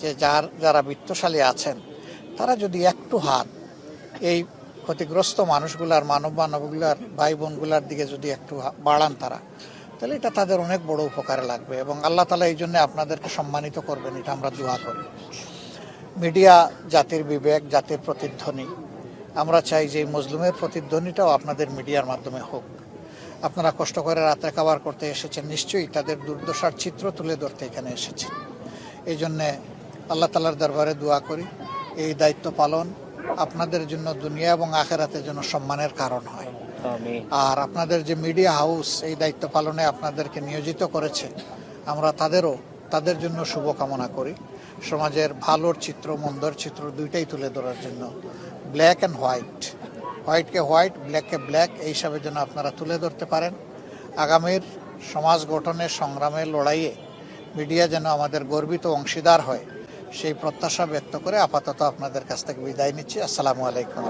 যে যার, যারা বৃত্তশালী আছেন, তারা যদি একটু হাত, এই ক্ষতিগ্রস্ত মানুষগুলার মানব মানবগুলার ভাই বোনগুলার দিকে যদি একটু বাড়ান তারা, তাহলে এটা তাদের অনেক বড় উপকারে লাগবে এবং আল্লাহ তালা এই জন্য আপনাদেরকে সম্মানিত করবেন, এটা আমরা দোয়া করি। মিডিয়া জাতির বিবেক, জাতির প্রতিধ্বনি, আমরা চাই যে মজলুমের প্রতিধ্বনিটাও আপনাদের মিডিয়ার মাধ্যমে হোক। আপনারা কষ্ট করে রাতে খাবার করতে এসেছেন, নিশ্চয়ই তাদের দুর্দশার চিত্র তুলে ধরতে এখানে এসেছেন। এই জন্যে আল্লাহ তালার দরবারে দোয়া করি এই দায়িত্ব পালন আপনাদের জন্য দুনিয়া এবং আখেরাতের জন্য সম্মানের কারণ হয়। আর আপনাদের যে মিডিয়া হাউস এই দায়িত্ব পালনে আপনাদেরকে নিয়োজিত করেছে আমরা তাদেরও তাদের জন্য শুভকামনা করি। সমাজের ভালোর চিত্র মন্দর চিত্র দুইটাই তুলে ধরার জন্য। ব্ল্যাক অ্যান্ড হোয়াইট হোয়াইটকে হোয়াইট ব্ল্যাককে ব্ল্যাক এই হিসাবে যেন আপনারা তুলে ধরতে পারেন। আগামীর সমাজ গঠনের সংগ্রামে লড়াইয়ে মিডিয়া যেন আমাদের গর্বিত অংশীদার হয়। সেই প্রত্যাশা ব্যক্ত করে আপাতত আপনাদের কাছ থেকে বিদায় নিচ্ছি। আসসালামু আলাইকুম।